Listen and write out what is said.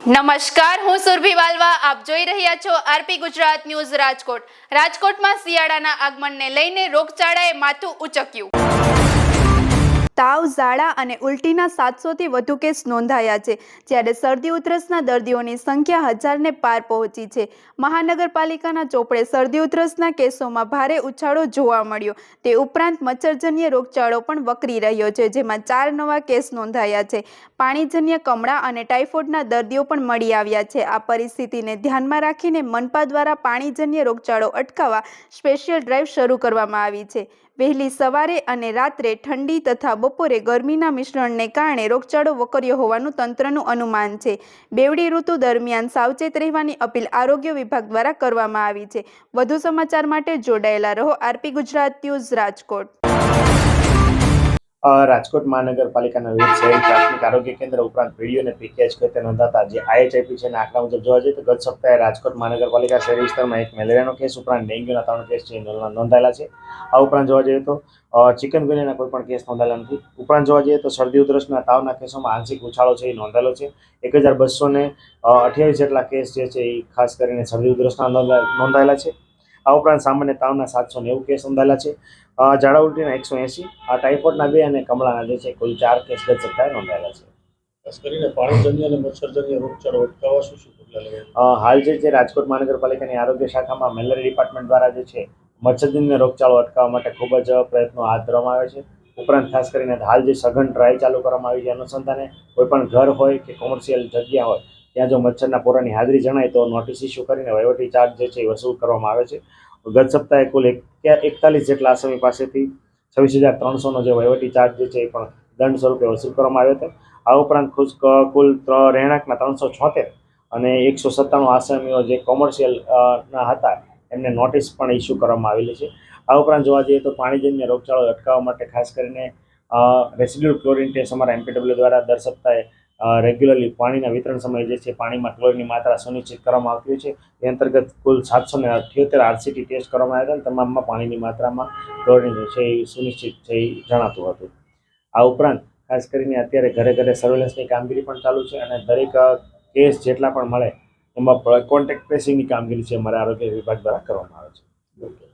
નમસ્કાર, હું સુરભી વાલવા. આપ જોઈ રહ્યા છો આરપી ગુજરાત ન્યૂઝ રાજકોટ. રાજકોટમાં શિયાળાના આગમનને લઈને રોગચાળાએ માથું ઉચક્યું. તાવ ઝાડા અને ઉલટીના સાતસોથી વધુ કેસ નોંધાયા છે, જ્યારે શરદી ઉધરસના દર્દીઓની સંખ્યા હજારને પાર પહોંચી છે. મહાનગરપાલિકાના ચોપડે શરદી ઉધરસના કેસોમાં ભારે ઉછાળો જોવા મળ્યો. તે ઉપરાંત મચ્છરજન્ય રોગચાળો પણ વકરી રહ્યો છે, જેમાં ચાર નવા કેસ નોંધાયા છે. પાણીજન્ય કમળા અને ટાઇફોઇડના દર્દીઓ પણ મળી આવ્યા છે. આ પરિસ્થિતિને ધ્યાનમાં રાખીને મનપા દ્વારા પાણીજન્ય રોગચાળો અટકાવવા સ્પેશિયલ ડ્રાઈવ શરૂ કરવામાં આવી છે. વહેલી સવારે અને રાત્રે ઠંડી તથા બપોરે ગરમીના મિશ્રણને કારણે રોગચાળો વકર્યો હોવાનું તંત્રનું અનુમાન છે. બેવડી ઋતુ દરમિયાન સાવચેત રહેવાની અપીલ આરોગ્ય વિભાગ દ્વારા કરવામાં આવી છે. વધુ સમાચાર માટે જોડાયેલા રહો આરપી ગુજરાત ન્યૂઝ રાજકોટ. રાજકોટ મહાનગરપાલિકાના વિવિધ શહેરી પ્રાથમિક આરોગ્ય કેન્દ્ર ઉપરાંત પીડીઓ અને પીકેએચ નોંધાતા જે આઈએચઆઈપી છે અને આંકડા મુજબ જોવા જઈએ તો ગત સપ્તાહે રાજકોટ મહાનગરપાલિકા શહેરી વિસ્તારમાં એક મેલેરિયાનો કેસ ઉપરાંત ડેન્ગ્યુના ત્રણ કેસ છે નોંધાયેલા છે. આ ઉપરાંત જોવા જઈએ તો ચિકનગુનિયાના કોઈ પણ કેસ નોંધાયેલા નથી. ઉપરાંત જોવા જઈએ તો શરદી ઉધરસના તાવના કેસોમાં આંશિક ઉછાળો છે એ નોંધાયેલો છે. એક હજાર બસો ને અઠ્યાવીસ જેટલા કેસ જે છે એ ખાસ કરીને શરદી ઉધરસના નોંધાયેલા છે. આ ઉપરાંત સામાન્ય તાવના સાતસો નેવું કેસ નોંધાયેલા છે. ઝાડા ઉલટીના એકસો એંસી આ ટાઇફોઇડના બે અને કમળાના જે છે. કુલ ચાર કેસ ગત સપ્તાહે નોંધાયેલા છે. ખાસ કરીને પાણીજન્ય અને મચ્છરજન્ય રોગચાળો અટકાવવા શું શું પગલાં લેવાય? હાલ જે છે રાજકોટ મહાનગરપાલિકાની આરોગ્ય શાખામાં મેલેરિયા ડિપાર્ટમેન્ટ દ્વારા જે છે મચ્છરજન્ય રોગચાળો અટકાવવા માટે ખૂબ જ પ્રયત્નો હાથ ધરવામાં આવે છે. ઉપરાંત ખાસ કરીને હાલ જે સઘન ડ્રાઈવ ચાલુ કરવામાં આવી છે અનુસંધાને કોઈ પણ ઘર હોય કે કોમર્શિયલ જગ્યા હોય ત્યાં જો મચ્છરના પોરાની હાજરી જણાય તો નોટિસ ઇસ્યુ કરીને વહીવટી ચાર્જ જે છે એ વસૂલ કરવામાં આવે છે. ગત સપ્તાહે કુલ એક એકતાલીસ જેટલા આસામી પાસેથી છવ્વીસ હજાર ત્રણસોનો જે વહીવટી ચાર્જ જે છે એ પણ દંડ સ્વરૂપે વસૂલ કરવામાં આવ્યો હતો. આ ઉપરાંત ખુશ કુલ રહેણાંકના ત્રણસો છોતેર અને એકસો સત્તાણું આસામીઓ જે કોમર્શિયલ ના હતા એમને નોટિસ પણ ઇસ્યુ કરવામાં આવેલી છે. આ ઉપરાંત જોવા જઈએ તો પાણીજન્ય રોગચાળો અટકાવવા માટે ખાસ કરીને રેસિડ્યુઅલ ક્લોરિન ટેસ્ટ અમારા એમપીડબ્લ્યુ દ્વારા દર સપ્તાહે રેગ્યુલરલી પાણીના વિતરણ સમયે જે છે પાણીમાં ક્લોરિનની માત્રા સુનિશ્ચિત કરવામાં આવતી હોય છે. એ અંતર્ગત કુલ સાતસો ને અઠ્યોતેર આરસીટી ટેસ્ટ કરવામાં આવ્યા હતા તમામમાં પાણીની માત્રામાં ક્લોરની જે છે એ સુનિશ્ચિત છે એ જણાતું હતું. આ ઉપરાંત ખાસ કરીને અત્યારે ઘરે ઘરે સર્વેલન્સની કામગીરી પણ ચાલુ છે અને દરેક કેસ જેટલા પણ મળે એમાં કોન્ટેક્ટ ટ્રેસિંગની કામગીરી છે અમારા આરોગ્ય વિભાગ દ્વારા કરવામાં આવે છે.